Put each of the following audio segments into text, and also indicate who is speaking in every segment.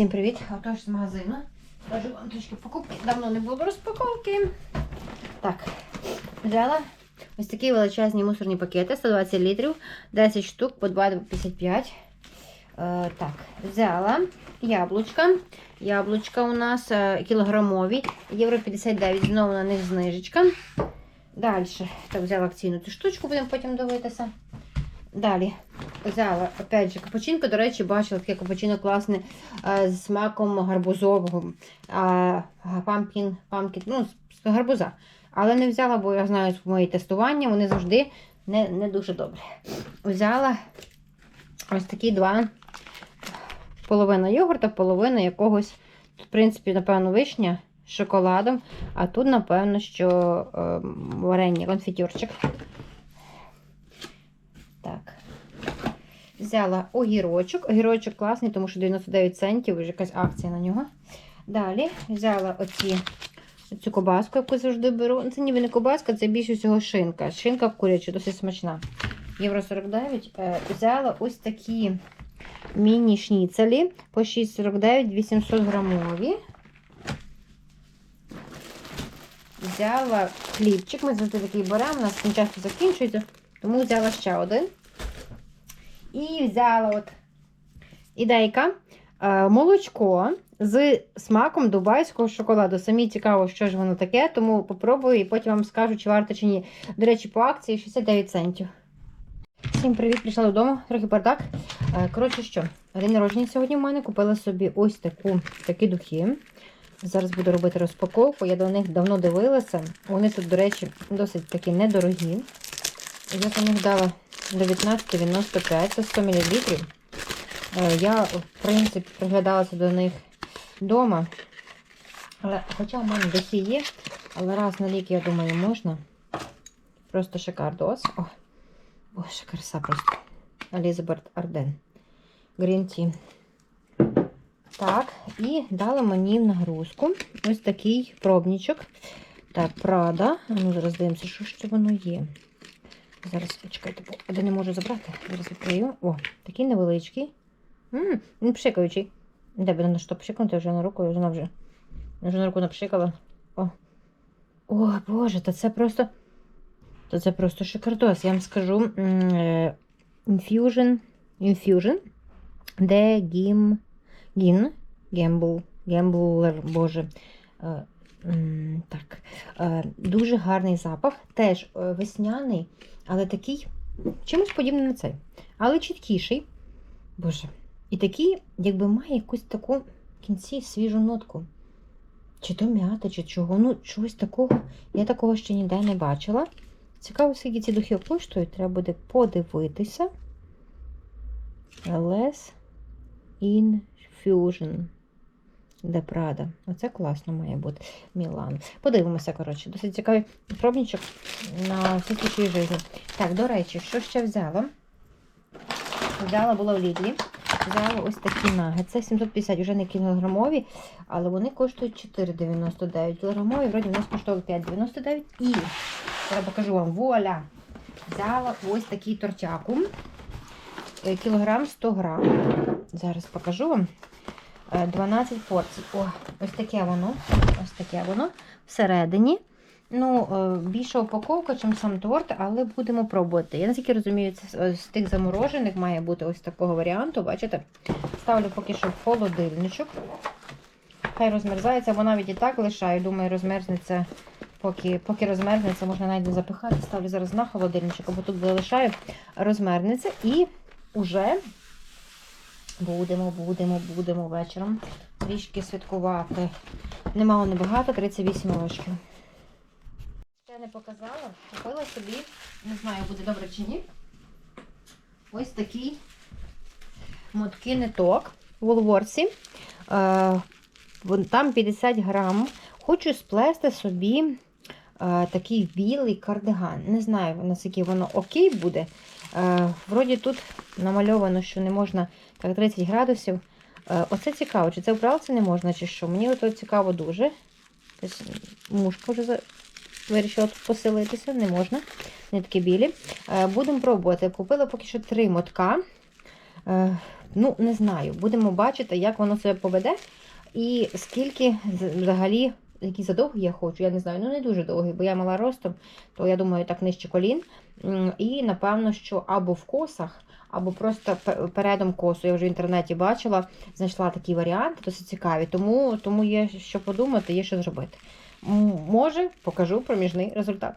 Speaker 1: Всім привіт! Отож з магазину. Кажу вам трішки покупки. Давно не було розпаковки. Так, взяла ось такі величезні мусорні пакети, 120 літрів, 10 штук по 2,55. Е, так, взяла яблучка. Яблучка у нас е, кілограмові, євро 59, знову на них знижечка. Далі, так, взяла акційну цю штучку, будемо потім дивитися. Далі взяла опять же капучинко. До речі, бачила таке капучино класне е, з смаком гарбузового. А, пампін, пампкін, ну, з гарбуза. Але не взяла, бо я знаю з мої тестування, вони завжди не, не дуже добрі. Взяла ось такі два. Половина йогурта, половина якогось, в принципі, напевно, вишня з шоколадом, а тут, напевно, що е, варення, конфітюрчик. Так. Взяла огірочок. Огірочок класний, тому що 99 центів, вже якась акція на нього. Далі взяла оці, цю кобаску, яку завжди беру. Це ніби не кобаска, це більше всього шинка. Шинка куряча, досить смачна. Євро 49. Е, Взяла ось такі міні-шніцелі по 6,49 800 грамові. Взяла хлібчик. Ми завжди такий беремо, у нас він часто закінчується, тому взяла ще один. І взяла от ідейка е, молочко з смаком дубайського шоколаду. Самі цікаво, що ж воно таке, тому попробую і потім вам скажу, чи варто чи ні. До речі, по акції 69 центів. Всім привіт, прийшла додому, трохи бардак. Е, Коротше, що, день народження сьогодні в мене купила собі ось таку, такі духи. Зараз буду робити розпаковку. Я до них давно дивилася. Вони тут, до речі, досить такі недорогі. Я за них дала 19,95, це 100 мл. Я, в принципі, приглядалася до них вдома. Але, хоча в мене духи є, але раз на рік, я думаю, можна. Просто шикардос. О, боже, краса просто. Елізабет Арден. Green Tea. Так, і дали мені в нагрузку ось такий пробничок. Так, Прада. Ну, зараз дивимося, що ж це воно є. Зараз, чекайте, бо я не можу забрати. Зараз відкрию. О, такий невеличкий. М, Він пшикаючий. Де би на що пшикнути вже на руку, я вже вже. На руку напшикала. О. О, Боже, та це просто. Та це просто шикардос. Я вам скажу. м, е, Infusion. Infusion. Де гім. Гін. Гембл. Гемблер, боже. Так. Е, Дуже гарний запах. Теж е, весняний, але такий чимось подібний на цей. Але чіткіший. Боже. І такий, якби має якусь таку в кінці свіжу нотку. Чи то м'ята, чи чого. Ну, чогось такого. Я такого ще ніде не бачила. Цікаво, скільки ці духи коштують, треба буде подивитися. Less Infusion. Де Прада. Оце класно має бути. Мілан. Подивимося, коротше. Досить цікавий пробничок на всі случаї життя. Так, до речі, що ще взяла? Взяла було в Лідлі. Взяла ось такі нагетси. 750, вже не кілограмові, але вони коштують 4,99 кілограмові. Вроді в нас коштували 5,99. І я покажу вам вуаля. Взяла ось такий тортяку. Е, Кілограм 100 грам. Зараз покажу вам. Е, 12 порцій. О, ось таке воно. Ось таке воно всередині. Ну, е, більша упаковка, ніж сам торт, але будемо пробувати. Я наскільки розумію, це з тих заморожених має бути ось такого варіанту. Бачите? Ставлю поки що в холодильничок. Хай розмерзається, бо навіть і так лишаю. Думаю, розмерзнеться. Поки поки розмерзнеться, можна навіть не запихати. Ставлю зараз на холодильничок, або тут залишаю, розмерзнеться. І вже будемо, будемо, будемо вечором трішки святкувати. Немало небагато, 38 років. Ще не показала. Купила собі, не знаю, буде добре чи ні. Ось такий мотки ниток в Волворці. Е, там 50 грам. Хочу сплести собі такий білий кардиган. Не знаю, наскільки воно окей буде. Е, вроді тут намальовано, що не можна так 30 градусів. Е, оце цікаво, чи це в пралці не можна, чи що. Мені ото цікаво дуже. Якась мушка вже вирішила тут поселитися, не можна. Нитки білі. Е, Будемо пробувати. Купила поки що три мотка. Е, ну, не знаю, будемо бачити, як воно себе поведе. І скільки взагалі, який задовгий я хочу, я не знаю, ну не дуже довгий, бо я мала ростом, то я думаю, так нижче колін. І напевно, що або в косах, або просто передом косу. Я вже в інтернеті бачила, знайшла такі варіанти, досить цікаві. Тому, тому є що подумати, є що зробити. Може, покажу проміжний результат.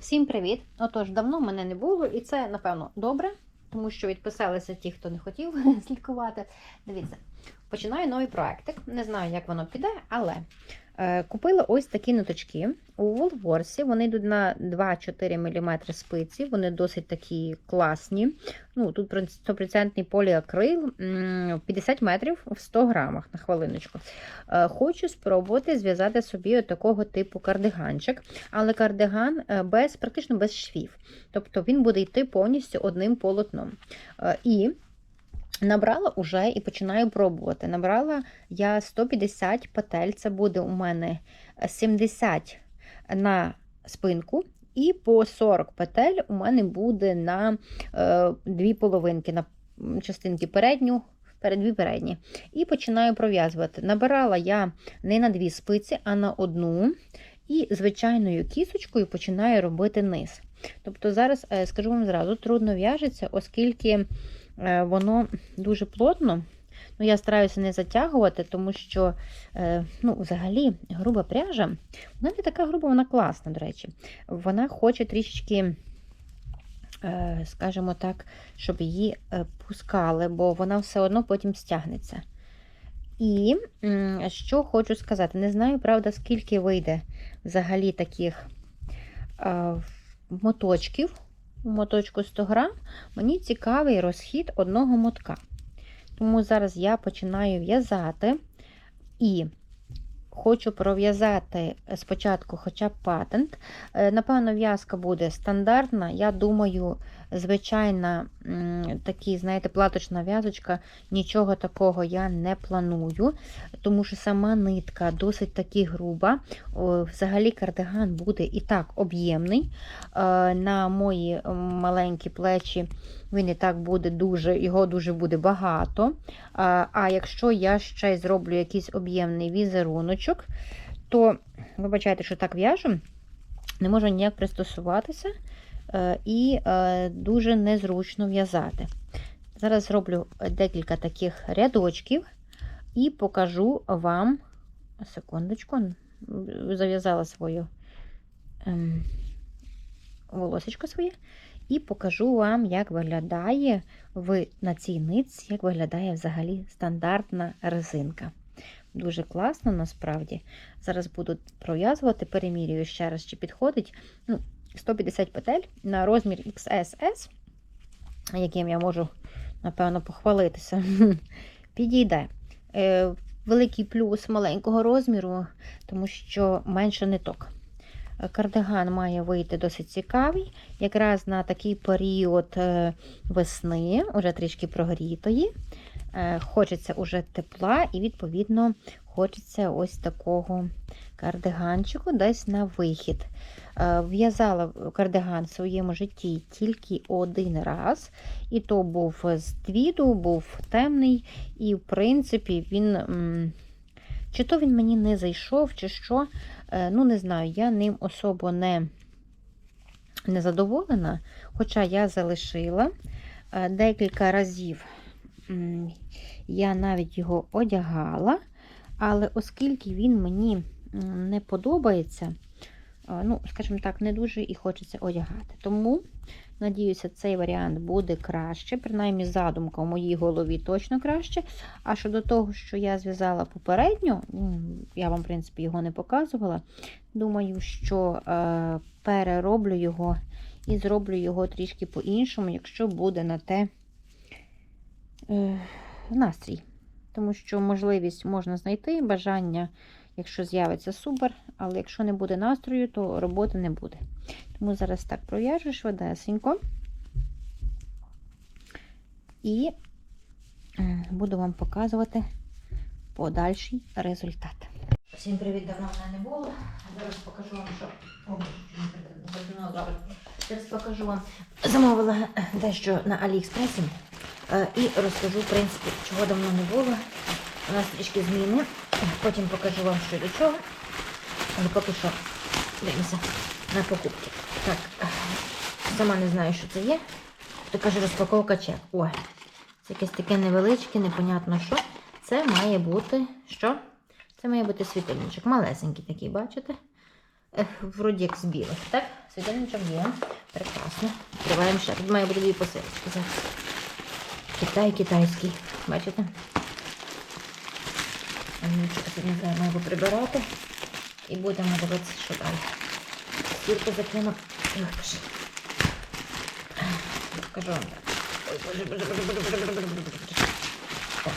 Speaker 1: Всім привіт! Отож, давно мене не було, і це, напевно, добре, тому що відписалися ті, хто не хотів слідкувати. Дивіться, починаю новий проектик. Не знаю, як воно піде, але купила ось такі ниточки у Волворсі. Вони йдуть на 2-4 мм спиці, вони досить такі класні. Ну, тут 100% поліакрил, 50 метрів в 100 грамах на хвилиночку. Е, Хочу спробувати зв'язати собі такого типу кардиганчик, але кардиган е, без, практично без швів. Тобто він буде йти повністю одним полотном. Е, І набрала уже і починаю пробувати. Набрала я 150 петель, це буде у мене 70 на спинку. І по 40 петель у мене буде на е, дві половинки, на частинки передню, перед передні. І починаю пров'язувати. Набирала я не на дві спиці, а на одну. І звичайною кісочкою починаю робити низ. Тобто зараз, е, скажу вам зразу, трудно в'яжеться, оскільки воно дуже плотно. Ну, я стараюся не затягувати, тому що е, ну, взагалі груба пряжа, вона не така груба, вона класна, до речі. Вона хоче трішечки, е, скажімо так, щоб її е, пускали, бо вона все одно потім стягнеться. І що хочу сказати, не знаю, правда, скільки вийде взагалі таких е, моточків. У моточку 100 грам. Мені цікавий розхід одного мотка. Тому зараз я починаю в'язати і хочу пров'язати спочатку хоча б патент. Е, Напевно, в'язка буде стандартна. Я думаю, звичайна такі, знаєте, платочна в'язочка, нічого такого я не планую, тому що сама нитка досить таки груба. Взагалі кардиган буде і так об'ємний. Е, На мої маленькі плечі він і так буде дуже, його дуже буде багато. А, а якщо я ще зроблю якийсь об'ємний візеруночок, то вибачайте, що так в'яжу, не можу ніяк пристосуватися е, і е, дуже незручно в'язати. Зараз зроблю декілька таких рядочків і покажу вам. Секундочку, зав'язала свою ем, волосечко своє. І покажу вам, як виглядає в, на цій нитці, як виглядає взагалі стандартна резинка. Дуже класно, насправді. Зараз буду пров'язувати, перемірюю ще раз, чи підходить. Ну, 150 петель на розмір XSS, яким я можу, напевно, похвалитися. Підійде. Е, Великий плюс маленького розміру, тому що менше ниток. Кардиган має вийти досить цікавий, якраз на такий період е, весни, уже трішки прогрітої. Е, Хочеться уже тепла, і, відповідно, хочеться ось такого кардиганчику десь на вихід. Е, В'язала кардиган в своєму житті тільки один раз, і то був з твіду, був темний, і, в принципі, він. Чи то він мені не зайшов, чи що. Е, Ну, не знаю, я ним особо не, не задоволена, хоча я залишила декілька разів. Я навіть його одягала, але оскільки він мені не подобається, ну, скажімо так, не дуже і хочеться одягати. Тому, надіюся, цей варіант буде краще, принаймні задумка в моїй голові точно краще. А щодо того, що я зв'язала попередньо, я вам, в принципі, його не показувала. Думаю, що е, перероблю його і зроблю його трішки по-іншому, якщо буде на те настрій. Тому що можливість можна знайти, бажання, якщо з'явиться супер, але якщо не буде настрою, то роботи не буде. Тому зараз так пров'яжу швидесенько. І буду вам показувати подальший результат. Всім привіт, давно мене не було. Зараз покажу вам, що. О, Зараз покажу вам. Замовила дещо на Аліекспресі. Е, І розкажу, в принципі, чого давно не було. У нас трішки зміни. Потім покажу вам, що до чого. Але поки що дивимося на покупки. Так, е, сама не знаю, що це є. То каже, розпаковка чек. Ой, це якесь таке невеличке, непонятно що. Це має бути що? Це має бути світильничок. Малесенький такий, бачите? Вроді як з білих. Так, світильничок є. Прекрасно. Відкриваємо ще. Тут має бути дві посилочки. Зараз. Китай китайський. Бачите? Треба його прибирати. І будемо дивитися, що далі. Стірку закину. Боже. Покажу вам. Ой, боже, боже. Так.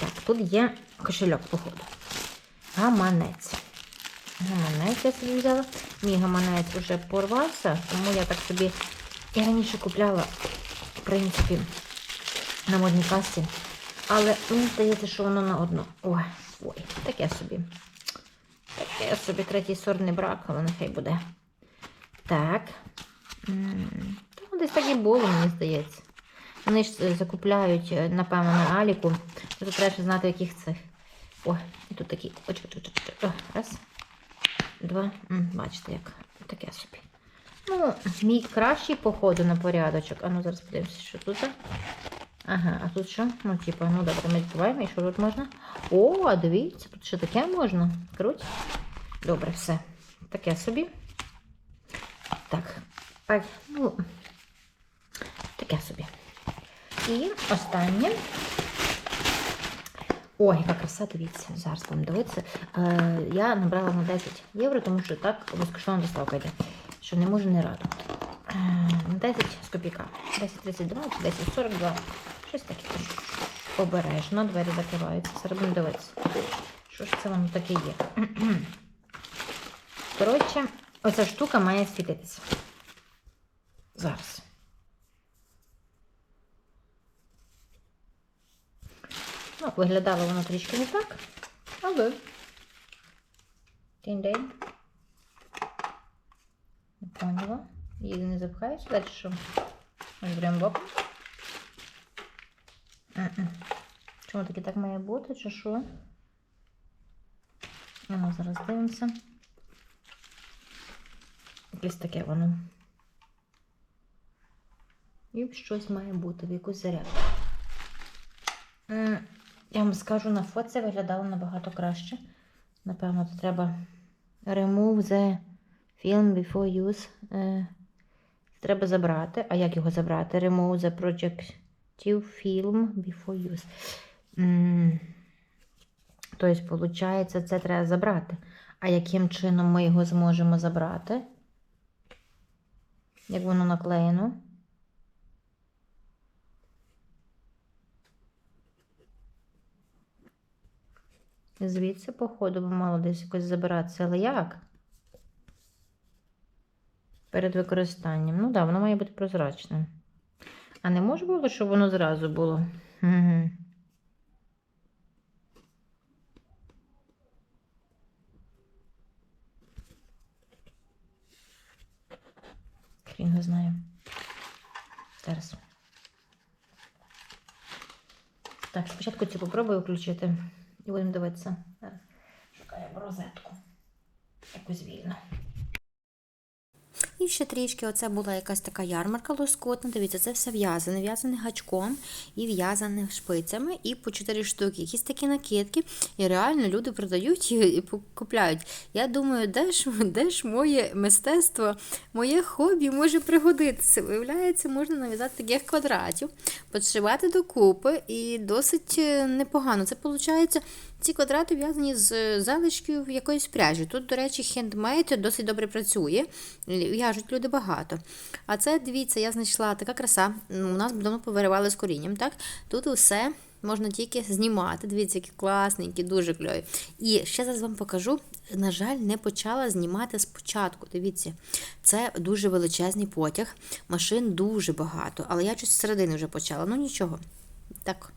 Speaker 1: Так, тут є кошельок, походу. Гаманець. Гаманець я собі взяла. Мій гаманець вже порвався, тому я так собі. Я раніше купляла, в принципі, на модній касі. Але мені здається, що воно на одно. Ой, ой, таке собі. Таке собі третій сорт не брак, але нехай буде. Так. Ну, Десь так і було, мені здається. Вони ж е, закупляють, е, напевно, на Аліку. Тут треба знати, яких цих. О, і тут такі. Раз. Два. Бачите, як таке собі. Ну, мій кращий походу на порядочок. А ну зараз подивимося, що тут. Ага, а тут що? Ну, типу, ну добре, ми відкриваємо, і що тут можна? О, а дивіться, тут ще таке можна. Круть. Добре, все. Таке собі. Так. Ай, ну, таке собі. І останнє. Ой, яка краса, дивіться, зараз будемо дивитися. Е, я набрала на 10 євро, тому що так безкоштовна доставка йде. Що не можу не радувати. Е, на 10 з копійка. 10,32 10,42. Щось таке. Обережно, двері закриваються. Будемо дивитися. Що ж це воно таке є? Коротше, оця штука має світитися. Зараз. Ну, виглядало воно трішки не так, але день-день. Поняла. Її не запхаєш, далі що? Ось беремо. М-м. Чому таки так має бути, чи що? Ну, зараз дивимося. Якесь таке воно. І щось має бути, в якусь зарядку. Я вам скажу, на фоці виглядало набагато краще. Напевно, то треба remove the film before use. Е, Треба забрати. А як його забрати? Remove the projective film before use. Тобто, виходить, це треба забрати. А яким чином ми його зможемо забрати? Як воно наклеєно? Звідси, походу, би мало десь якось забиратися. Але як? Перед використанням. Ну так, да, воно має бути прозрачним. А не може бути, щоб воно зразу було. Угу. Хрін його знає. Зараз. Так, спочатку цю попробую включити. І будемо дивитися. Шукаємо розетку. Якусь вільну.
Speaker 2: І ще трішки, оце була якась така ярмарка лоскотна. Дивіться, це все в'язане, в'язане гачком і в'язане шпицями, і по 4 штуки. Якісь такі накидки. І реально люди продають і купляють. Я думаю, де ж, де ж моє мистецтво, моє хобі може пригодитися. Виявляється, можна нав'язати таких квадратів, підшивати докупи, і досить е, непогано. Це виходить. Ці квадрати в'язані з залишків якоїсь пряжі. Тут, до речі, хендмейд досить добре працює. В'яжуть люди багато. А це, дивіться, я знайшла така краса. Ну, У нас давно повиривали з корінням. так? Тут усе можна тільки знімати. Дивіться, які класненькі, дуже кльові. І ще зараз вам покажу. На жаль, не почала знімати спочатку. Дивіться, це дуже величезний потяг. Машин дуже багато. Але я щось середини вже почала. Ну нічого. Так.